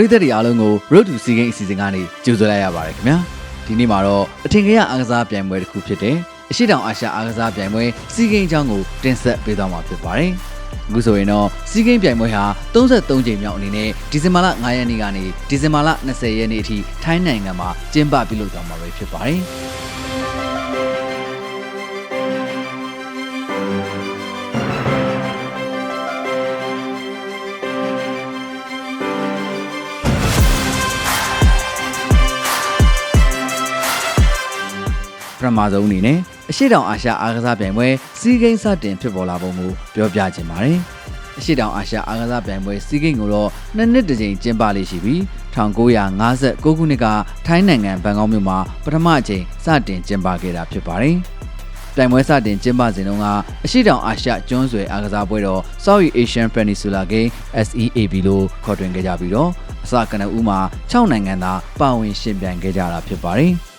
ပရိသတ်တွေအားလုံးကို Road to Sea Games အစီအစဉ်ကနေကြိုဆိုလိုက်ရပါတယ်ခင်ဗျာဒီနေ့မှာတော့အထင်ကြီးအားကစားပြိုင်ပွဲတစ်ခုဖြစ်တဲ့အရှိတောင်အာရှအားကစားပြိုင်ပွဲ Sea Games အကြောင်းကိုတင်ဆက်ပေးသွားမှာဖြစ်ပါတယ်အခုဆိုရင်တော့ Sea Games ပြိုင်ပွဲဟာ33ကြိမ်မြောက်အနေနဲ့ဒီဇင်ဘာလ9ရက်နေ့ကနေဒီဇင်ဘာလ20ရက်နေ့အထိထိုင်းနိုင်ငံမှာကျင်းပပြုလုပ်သွားမှာပဲဖြစ်ပါတယ် ပထမဆုံးအနေနဲ့အရှိတောင်အာရှအားကစားပြိုင်ပွဲစီးကိန်းစတင်ဖြစ်ပေါ်လာပုံကိုပြောပြခြင်းပါတယ်။အရှိတောင်အာရှအားကစားပြိုင်ပွဲစီးကိန်းကိုတော့နှစ်နှစ်တစ်ကြိမ်ကျင်းပလေးရှိပြီး1959ခုနှစ်ကထိုင်းနိုင်ငံဘန်ကောက်မြို့မှာပထမအကြိမ်စတင်ကျင်းပခဲ့တာဖြစ်ပါတယ်။ပြိုင်ပွဲစတင်ကျင်းပစဉ်တုန်းကအရှိတောင်အာရှကျွန်းဆွယ်အားကစားပွဲတော် South Asian Peninsula Game SEAB လို့ခေါ်တွင်ခဲ့ကြပြီးတော့အစကနဦးမှာ6နိုင်ငံသားပါဝင်ရှင်ပြိုင်ခဲ့ကြတာဖြစ်ပါတယ်။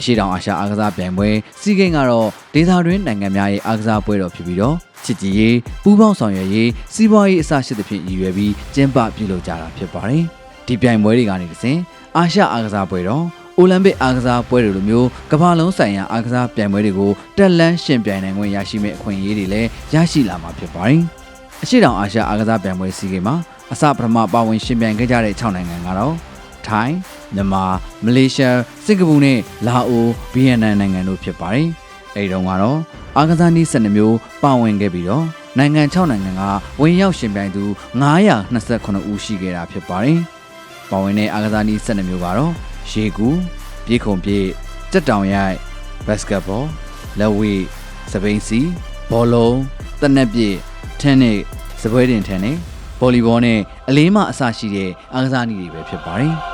အရှိတောင်အာရှအားကစားပြိုင်ပွဲစီးကိန်းကတော့ဒေသတွင်းနိုင်ငံများရဲ့အားကစားပွဲတော်ဖြစ်ပြီးတော့ချစ်ကြည်ရေးပူးပေါင်းဆောင်ရွက်ရေးစီးပွားရေးအစရှိသဖြင့်ရည်ရွယ်ပြီးကျင်းပပြုလုပ်ကြတာဖြစ်ပါတယ်။ဒီပြိုင်ပွဲတွေကနေတစ်ဆင့်အာရှအားကစားပွဲတော်အိုလံပစ်အားကစားပွဲတွေလိုမျိုးကမ္ဘာလုံးဆိုင်ရာအားကစားပြိုင်ပွဲတွေကိုတက်လန်းရှင်ပြိုင်နိုင်ခွင့်ရရှိမဲ့အခွင့်အရေးတွေလည်းရရှိလာမှာဖြစ်ပါတယ်။အရှိတောင်အာရှအားကစားပြိုင်ပွဲစီးကိန်းမှာအစပထမပါဝင်ရှင်ပြိုင်ခဲ့ကြတဲ့6နိုင်ငံကတော့ထိုင်း မြန်မာမလေးရှားစင်ကာပူနဲ့လာအိုဗီယက်နမ်နိုင်ငံတို့ဖြစ်ပါတယ်။အဲဒီတော့ကတော့အာကစားနည်း12မျိုးပါဝင်ခဲ့ပြီးတော့နိုင်ငံ6နိုင်ငံကဝင်ရောက်ရှင်ပြိုင်သူ929ဦးရှိခဲ့တာဖြစ်ပါတယ်။ပါဝင်တဲ့အာကစားနည်း12မျိုးကတော့ရေကူပြေးခုံပြေးတက်တောင်ရိုက်ဘတ်စကတ်ဘောလက်ဝှေ့စပိန်စီဘောလုံးတနက်ပြည့်ထင်းနစ်စပွဲတင်ထင်းနစ်ဗော်လီဘောနဲ့အလေးမအစရှိတဲ့အားကစားနည်းတွေပဲဖြစ်ပါတယ်။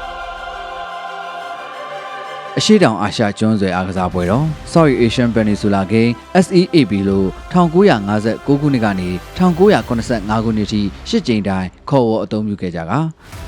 အရှိတောင်အာရှကျွန်းဆွယ်အားကစားပွဲတော် South Asian Peninsula Game SEAB လို့1959ခုနှစ်ကနေ1985ခုနှစ်ထိရှစ်ကြိမ်တိုင်ခေါ်ဝေါ်အသုံးပြုခဲ့ကြက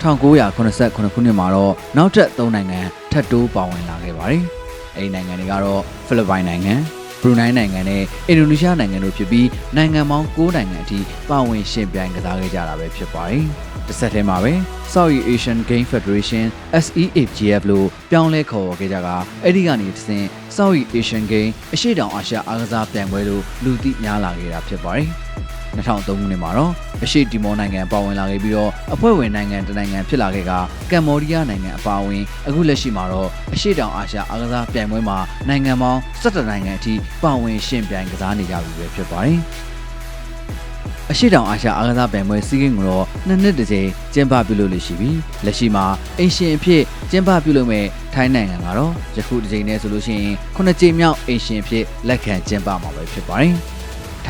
1989ခုနှစ်မှာတော့နောက်ထပ်3နိုင်ငံထပ်တိုးပါဝင်လာခဲ့ပါတယ်။အဲဒီနိုင်ငံတွေကတော့ဖိလစ်ပိုင်နိုင်ငံ ဘရူနိုင်းနိုင်ငံနဲ့အင်ဒိုနီးရှားနိုင်ငံတို့ဖြစ်ပြီးနိုင်ငံပေါင်း9နိုင်ငံအထိပါဝင်ရှင်ပြိုင်ကစားခဲ့ကြတာပဲဖြစ်ပါတယ်။တစ်ဆက်တည်းမှာပဲ South Asian Game Federation SEAGF လို့ပြောင်းလဲခေါ်ဝေါ်ခဲ့ကြကအဲ့ဒီကနေတစ်ဆင့် South Asian Game အရှိတောင်အာရှအားကစားပြိုင်ပွဲလို့လူသိများလာခဲ့တာဖြစ်ပါတယ်။ 2003ခုနှစ်မှာတော့အရှိတီမောနိုင်ငံပါဝင်လာခဲ့ပြီးတော့အဖွဲ့ဝင်နိုင်ငံတစ်နိုင်ငံဖြစ်လာခဲ့ကကမ္ဘောဒီးယားနိုင်ငံအပါအဝင်အခုလက်ရှိမှာတော့အရှိတောင်အာရှအားကစားပြိုင်ပွဲမှာနိုင်ငံပေါင်း17နိုင်ငံအထိပါဝင်ရှင်ပြိုင်ကစားနေကြပြီပဲဖြစ်ပါတယ်။အရှိတောင်အာရှအားကစားပြိုင်ပွဲစီးကင်းကိုတော့နှစ်နှစ်တစ်ကြိမ်ကျင်းပပြုလုပ်လို့ရှိပြီးလက်ရှိမှာအင်ရှင်အဖြစ်ကျင်းပပြုလုပ်မဲ့ထိုင်းနိုင်ငံကတော့ယခုတစ်ကြိမ်နဲ့ဆိုလို့ရှိရင်ခုနှစ်ကြိမ်မြောက်အင်ရှင်အဖြစ်လက်ခံကျင်းပမှာပဲဖြစ်ပါတယ်။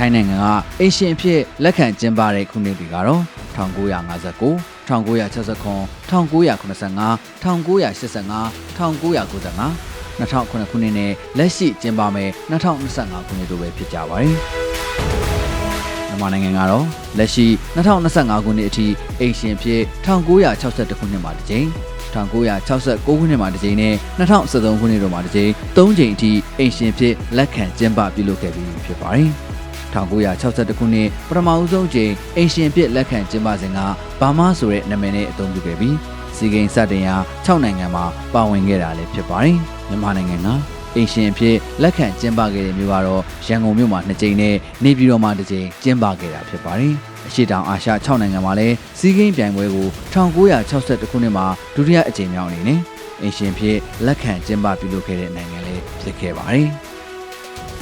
ထိုင်းနိုင်ငံကအင်ရှင်အဖြစ်လက်ခံကျင်းပတဲ့ခုနှစ်တွေကတော့1959 1969 1985 1985 1995 2009ခုနှစ်နဲ့လက်ရှိကျင်းပမယ်2025ခုနှစ်တို့ပဲဖြစ်ကြပါတယ်။မြန်မာနိုင်ငံကတော့လက်ရှိ2025ခုနှစ်အထိအင်ရှင်ဖြစ်1962ခုနှစ်မှာတစ်ကြိမ်1969ခုနှစ်မှာတစ်ကြိမ်နဲ့2013ခုနှစ်တို့မှာတစ်ကြိမ်၃ကြိမ်အထိအင်ရှင်ဖြစ်လက်ခံကျင်းပပြုလုပ်ခဲ့ပြီးဖြစ်ပါတယ်။ 1962ခုနှစ်ပထမဦးဆုံးချိန်အင်ရှင်ပြစ်လက်ခံကျင်းပစဉ်ကဘာမာဆိုတဲ့နာမည်နဲ့အသုံးပြုခဲ့ပြီးစီဂိမ်းစတင်ရာ6နိုင်ငံမှာပါဝင်ခဲ့တာလည်းဖြစ်ပါတယ်။မြန်မာနိုင်ငံကအင်ရှင်ဖြစ်လက်ခံကျင်းပခဲ့တဲ့မြို့ကတော့ရန်ကုန်မြို့မှာ2ကြိမ်နဲ့နေပြည်တော်မှာ2ကြိမ်ကျင်းပခဲ့တာဖြစ်ပါတယ်။အရှိတောင်အာရှ6နိုင်ငံမှာလည်းစီဂိမ်းပြိုင်ပွဲကို1962ခုနှစ်မှာဒုတိယအကြိမ်မြောက်အနေနဲ့အင်ရှင်ဖြစ်လက်ခံကျင်းပပြုလုပ်ခဲ့တဲ့နိုင်ငံလည်းဖြစ်ခဲ့ပါတယ်။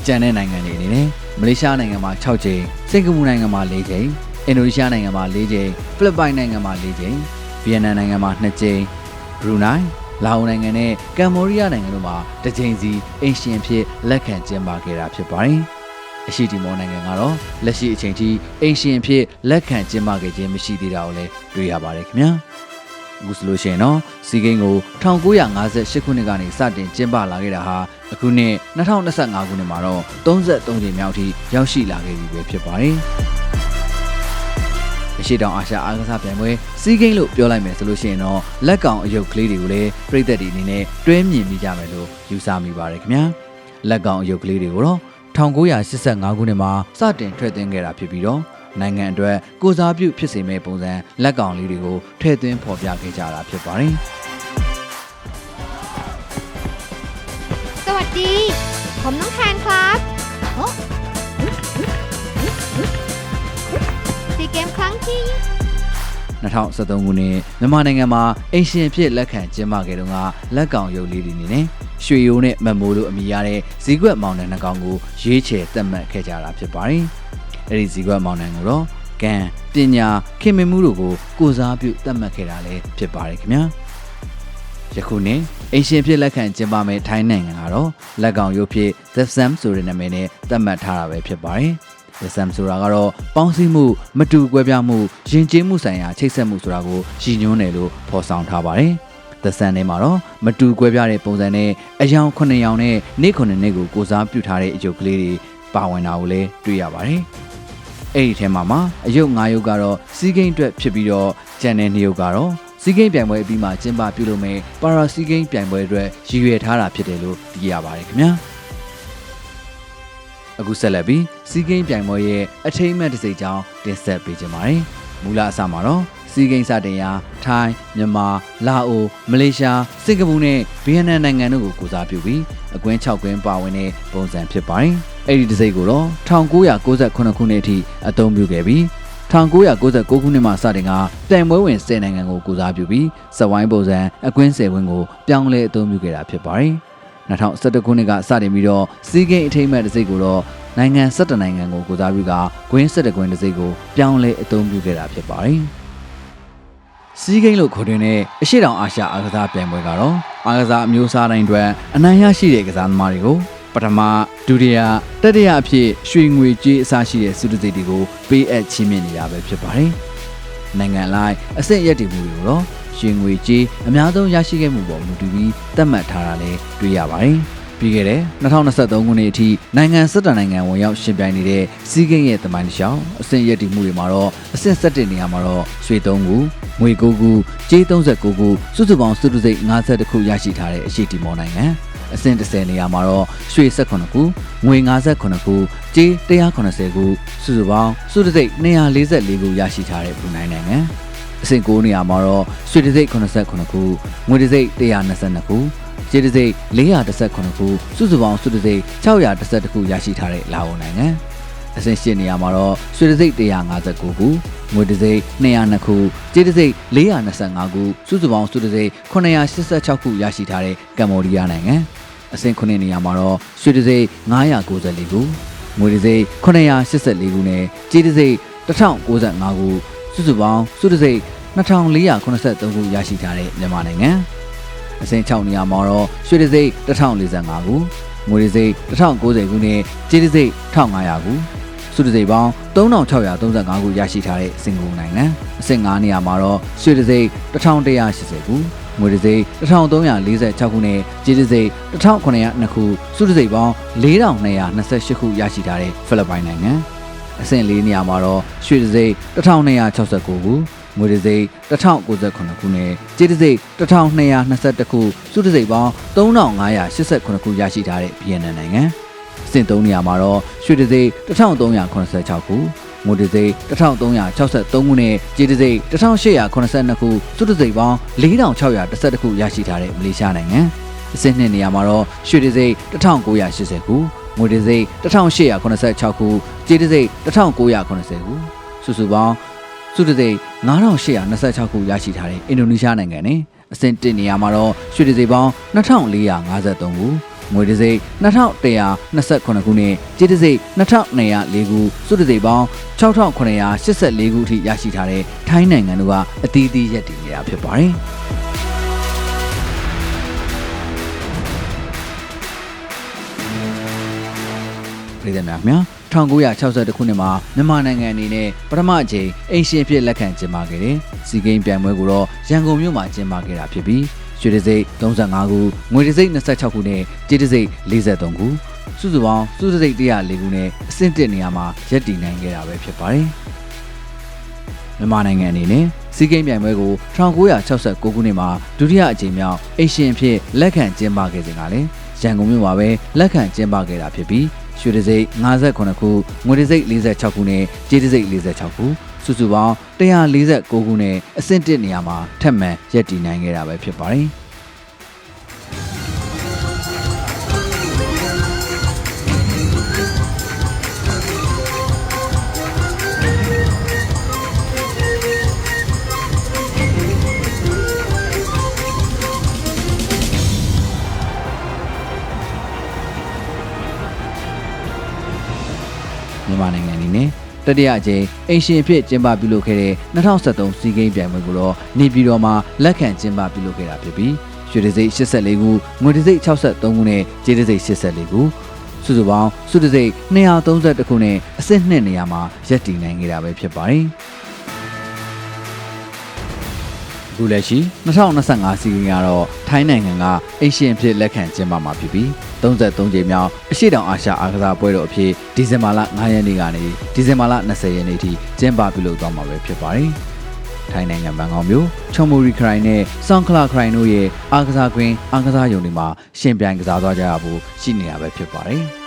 ကျန်တဲ့နိုင်ငံတွေအနေနဲ့မလေးရှားနိုင်ငံမှာ6ကြိမ်စင်ကာပူနိုင်ငံမှာ4ကြိမ်အင်ဒိုနီးရှားနိုင်ငံမှာ4ကြိမ်ဖိလစ်ပိုင်နိုင်ငံမှာ4ကြိမ်ဗီယက်နမ်နိုင်ငံမှာ2ကြိမ်ဘရူနိုင်းလာအိုနိုင်ငံနဲ့ကမ္ဘောဒီးယားနိုင်ငံတို့မှာတစ်ကြိမ်စီအင်ရှင်ဖြစ်လက်ခံကျင်းပခဲ့တာဖြစ်ပါတယ်အရှိတီမောနိုင်ငံကတော့လက်ရှိအချိန်ထိအင်ရှင်ဖြစ်လက်ခံကျင်းပခဲ့ခြင်းမရှိသေးတာကိုလည်းတွေ့ရပါတယ်ခင်ဗျာ။ အခုဆိုလို့ရှိရင်တော့စီဂိမ်းကို1958ခုနှစ်ကနေစတင်ကျင်းပလာခဲ့တာဟာအခုနှစ်2025ခုနှစ်မှာတော့33ကြိမ်မြောက်ထိရောက်ရှိလာခဲ့ပြီပဲဖြစ်ပါတယ်။အရှိတောင်အာရှအားကစားပြိုင်ပွဲစီးကိန်းလို့ပြောလိုက်မယ်ဆိုလို့ရှိရင်တော့လက်ကောင်အယုတ်ကလေးတွေကိုလည်းပြည်သက်တွေအနေနဲ့တွဲမြင်မိကြမယ်လို့ယူဆမိပါတယ်ခင်ဗျာလက်ကောင်အယုတ်ကလေးတွေကိုတော့1985ခုနှစ်မှာစတင်ထွက်သွင်းခဲ့တာဖြစ်ပြီးတော့ နိုင်ငံအတွက်ကိုစားပြုဖြစ်စေမယ့်ပုံစံလက်ကောင်လေးတွေကိုထည့်သွင်းဖော်ပြခဲ့ကြတာဖြစ်ပါတယ် สวัสดี ผมน้องแทนครับโอ้ซีเกมครั้งที่ 2023ခုနှစ်မြန်မာနိုင်ငံမှာအင်ရှင်ဖြစ်လက်ခံကျင်းပခဲ့တုန်းကလက်ကောင်ရုပ်လေးတွေနေနဲ့ရွှေရိုးနဲ့မမိုးလို့အမည်ရတဲ့ဇီကွက်မောင်နှံနှကောင်ကိုရွေးချယ်သတ်မှတ်ခဲ့ကြတာဖြစ်ပါတယ်။ အဲဒီဇီကွက်မောင်နှံကိုတော့ကံပညာခင်မင်မှုတို့ကိုကိုစားပြုသတ်မှတ်ခဲ့တာလည်းဖြစ်ပါတယ်ခင်ဗျာ။ယခုနှစ်အင်ရှင်ဖြစ်လက်ခံကျင်းပမဲ့ထိုင်းနိုင်ငံကတော့လက်ကောင်ရုပ်ဖြစ် The Sam ဆိုတဲ့နာမည်နဲ့သတ်မှတ်ထားတာပဲဖြစ်ပါတယ်။ The Sam ဆိုတာကတော့ပေါင်းစည်းမှုမတူကွဲပြားမှုယဉ်ကျေးမှုဆိုင်ရာချိတ်ဆက်မှုဆိုတာကိုရည်ညွှန်းတယ်လို့ဖော်ဆောင်ထားပါတယ်။ The Sun ထဲမှာတော့မတူကွဲပြားတဲ့ပုံစံနဲ့အယောင်9ရောင်နဲ့နေ့9နေ့ကိုကိုစားပြုထားတဲ့အယုတ်ကလေးတွေပါဝင်တာကိုလည်းတွေ့ရပါတယ်။ အဲ့ဒီထဲမှာမှအယုတ်9ယုတ်ကတော့စီးကိန်းအတွက်ဖြစ်ပြီးတော့ကျန်တဲ့2ယုတ်ကတော့စီးကိန်းပြိုင်ပွဲအပြီးမှာကျင်းပပြုလုပ်မယ်ပါရာစီးကိန်းပြိုင်ပွဲအတွက်ရည်ရွယ်ထားတာဖြစ်တယ်လို့သိရပါတယ်ခင်ဗျာ။အခုဆက်လက်ပြီးစီးကိန်းပြိုင်ပွဲရဲ့အထိမ်းအမှတ်တစ်စိတ်ကြောင်းတင်ဆက်ပေးကြပါမယ်။မူလအစမှာတော့စီးကိန်းစတင်ရာထိုင်း၊မြန်မာ၊လာအို၊မလေးရှား၊စင်ကာပူနဲ့ဗီယက်နမ်နိုင်ငံတို့ကိုကိုစားပြုပြီးအကွင်း6ကွင်းပါဝင်တဲ့ပုံစံဖြစ်ပါတယ်။ အဲ့ဒီတစ်စိတ်ကိုတော့1998ခုနှစ်အထိအသုံးပြုခဲ့ပြီး1996ခုနှစ်မှာစတင်ကတိုင်ပွဲဝင်10နိုင်ငံကိုကိုစားပြုပြီးစဝိုင်းပုံစံအကွင်း10ဝင်းကိုပြောင်းလဲအသုံးပြုခဲ့တာဖြစ်ပါတယ်။2011ခုနှစ်ကစတင်ပြီးတော့စီးကိန်းအထိမ်းအမှတ်တစ်စိတ်ကိုတော့နိုင်ငံ17နိုင်ငံကိုကိုစားပြုကကွင်း17ကွင်းတစ်စိတ်ကိုပြောင်းလဲအသုံးပြုခဲ့တာဖြစ်ပါတယ်။စီးကိန်းလို့ခေါ်တဲ့အရှိတောင်အာရှအားကစားပြိုင်ပွဲကတော့အားကစားအမျိုးအစားတိုင်းအတွက်အနိုင်ရရှိတဲ့ကစားသမားတွေကို ပထမဒုတိယတတိယအဖြစ်ရွှေငွေကြေးအစရှိတဲ့စုတစိတ်တွေကိုပေးအပ်ချီးမြှင့်နေတာပဲဖြစ်ပါတယ်။နိုင်ငံလိုက်အဆင့်ရက်တည်မှုတွေကိုတော့ရွှေငွေကြေးအများဆုံးရရှိခဲ့မှုပေါ်မူတည်ပြီးသတ်မှတ်ထားတာလည်းတွေ့ရပါတယ်။ပြီးခဲ့တဲ့2023ခုနှစ်အထိနိုင်ငံစက်တနိုင်ငံဝင်ရောက်ရှင်ပြိုင်နေတဲ့စီးကိန်းရဲ့တမိုင်းတစ်လျှောက်အဆင့်ရက်တည်မှုတွေမှာတော့အဆင့်7နေရာမှာတော့ရွှေ3ခုငွေ9ခုကြေး39ခုစုစုပေါင်းစုစုစိတ်52ခုရရှိထားတဲ့အရှိတီမောနိုင်ငံ အဆင့်10နေရာမှာတော့ရွှေ18ခုငွေ58ခုကြေး180ခုစုစုပေါင်းစုစုစိတ်244ခုရရှိထားတဲ့ဘူနိုင်နိုင်ငံအဆင့်9နေရာမှာတော့ရွှေတစိတ်89ခုငွေတစိတ်122ခုကြေးတစိတ်418ခုစုစုပေါင်းစုတစိတ်612ခုရရှိထားတဲ့လာအိုနိုင်ငံ အဆင့်8နေရာမှာတော့ရွှေတစိတ်159ခုငွေတစိတ်202ခုကြေးတစိတ်425ခုစုစုပေါင်းစုတစိတ်986ခုရရှိထားတဲ့ကမ္ဘောဒီးယားနိုင်ငံအဆင့်9နေရာမှာတော့ရွှေတစိတ်994ခုငွေတစိတ်984ခုနဲ့ကြေးတစိတ်1095ခုစုစုပေါင်းစုတစိတ်2483ခုရရှိထားတဲ့မြန်မာနိုင်ငံအဆင့်6နေရာမှာတော့ရွှေတစိတ်1045ခုငွေတစိတ်1090ခုနဲ့ကြေးတစိတ်1500ခု စုတစိတ်ပေါင်း3635ခုရရှိထားတဲ့စင်ကာပူနိုင်ငံအဆင့်9နေရာမှာတော့ရွှေတစိတ်1180ခုငွေတစိတ်1346ခုနဲ့ကြေးတစိတ်1902ခုစုတစိတ်ပေါင်း4228ခုရရှိထားတဲ့ဖိလစ်ပိုင်နိုင်ငံအဆင့်၄နေရာမှာတော့ရွှေတစိတ်1269ခုငွေတစိတ်1098ခုနဲ့ကြေးတစိတ်1221ခုစုတစိတ်ပေါင်း3588ခုရရှိထားတဲ့ဗီယက်နမ်နိုင်ငံ အဆင့်3နေရာမှာတော့ရွှေတစိတ်1386ခုငွေတစိတ်1363ခုနဲ့ကြေးတစိတ်1882ခုစုတစိတ်ပေါင်း4612ခုရရှိထားတဲ့မလေးရှားနိုင်ငံအဆင့်2နေရာမှာတော့ရွှေတစိတ်1980ခုငွေတစိတ်1886ခုကြေးတစိတ်1980ခုစုစုပေါင်းစုတစိတ်9826ခုရရှိထားတဲ့အင်ဒိုနီးရှားနိုင်ငံနဲ့အဆင့်1နေရာမှာတော့ရွှေတစိတ်ပေါင်း2453ခု ငွေတစိတ်2128ခုနဲ့ကြေးတစိတ်2204ခုစုတစိတ်ပေါင်း6984ခုအထိရရှိထားတဲ့ထိုင်းနိုင်ငံတို့ကအသီးသီးရက်တည်နေတာဖြစ်ပါတယ်။ပြည်သူများခင်ဗျာ1962ခုနှစ်မှာမြန်မာနိုင်ငံအနေနဲ့ပထမအကြိမ်အိမ်ရှင်အဖြစ်လက်ခံကျင်းပခဲ့တဲ့စီဂိမ်းပြိုင်ပွဲကိုတော့ရန်ကုန်မြို့မှာကျင်းပခဲ့တာဖြစ်ပြီး ရွှေတစိတ်35ခုငွေတစိတ်26ခုနဲ့ကြေးတစိတ်43ခုစုစုပေါင်းစုတစိတ်104ခုနဲ့အဆင့်1နေရာမှာရပ်တည်နိုင်ခဲ့တာပဲဖြစ်ပါတယ်မြန်မာနိုင်ငံအနေနဲ့စီးကိန်းပြိုင်ပွဲကို1969ခုနှစ်မှာဒုတိယအကြိမ်မြောက်အိရှင်အဖြစ်လက်ခံကျင်းပခဲ့စဉ်ကလည်းရန်ကုန်မြို့မှာပဲလက်ခံကျင်းပခဲ့တာဖြစ်ပြီး ရွှေတံစိတ်58ခုငွေတံစိတ်46ခုနဲ့ကြေးတံစိတ်46ခုစုစုပေါင်း149ခုနဲ့အဆင့်1နေရာမှာထပ်မံရပ်တည်နိုင်ခဲ့တာပဲဖြစ်ပါတယ်။ တတိယအကြိမ်အင်ရှင်အဖြစ်ကျင်းပပြုလုပ်ခဲ့တဲ့2023စီးကိန်းပြိုင်ပွဲကိုတော့နေပြည်တော်မှာလက်ခံကျင်းပပြုလုပ်ခဲ့တာဖြစ်ပြီးရွှေတံစိတ်84ခုငွေတံစိတ်63ခုနဲ့ကြေးတံစိတ်84ခုစုစုပေါင်းစုတံစိတ်232ခုနဲ့အဆင့်2နေရာမှာရပ်တည်နိုင်ခဲ့တာပဲဖြစ်ပါတယ်။ အခုလက်ရှိ2025စီးကင်းကတော့ထိုင်းနိုင်ငံကအင်ရှင်အဖြစ်လက်ခံကျင်းပမှာဖြစ်ပြီး33ကြိမ်မြောက်အရှိတောင်အာရှအားကစားပွဲတော်အဖြစ်ဒီဇင်ဘာလ9ရက်နေ့ကနေဒီဇင်ဘာလ20ရက်နေ့ထိကျင်းပပြုလုပ်သွားမှာပဲဖြစ်ပါတယ်။ထိုင်းနိုင်ငံဘန်ကောက်မြို့ချွန်မူရီခရိုင်နဲ့ဆောင်းခလာခရိုင်တို့ရဲ့အားကစားကွင်းအားကစားရုံတွေမှာရှင်ပြိုင်ကစားသွားကြရဖို့ရှိနေတာပဲဖြစ်ပါတယ်။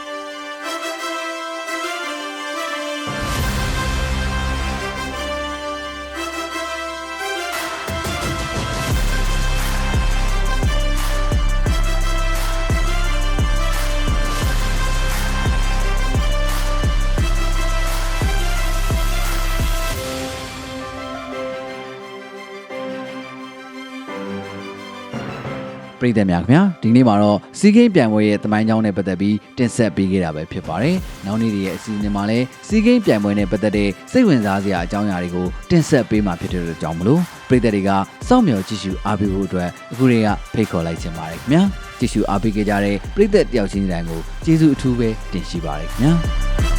ပရိသတ်များခင်ဗျာဒီနေ့မှာတော့စီးကိန်းပြိုင်ပွဲရဲ့တမိုင်းကြောင်းနဲ့ပတ်သက်ပြီးတင်ဆက်ပေးခဲ့တာပဲဖြစ်ပါတယ်။နောက်နေ့ရဲ့အစီအစဉ်မှာလည်းစီးကိန်းပြိုင်ပွဲနဲ့ပတ်သက်တဲ့စိတ်ဝင်စားစရာအကြောင်းအရာတွေကိုတင်ဆက်ပေးမှာဖြစ်တဲ့အတွက်ကြောင့်မလို့ပရိသတ်တွေကစောင့်မျှော်ကြည့်ရှုအားပေးဖို့အတွက်အခုတွေကဖိတ်ခေါ်လိုက်ချင်ပါတယ်ခင်ဗျာ။ကြည့်ရှုအားပေးကြတဲ့ပရိသတ်တယောက်ချင်းတိုင်းကိုကျေးဇူးအထူးပဲတင်ရှိပါတယ်ခင်ဗျာ။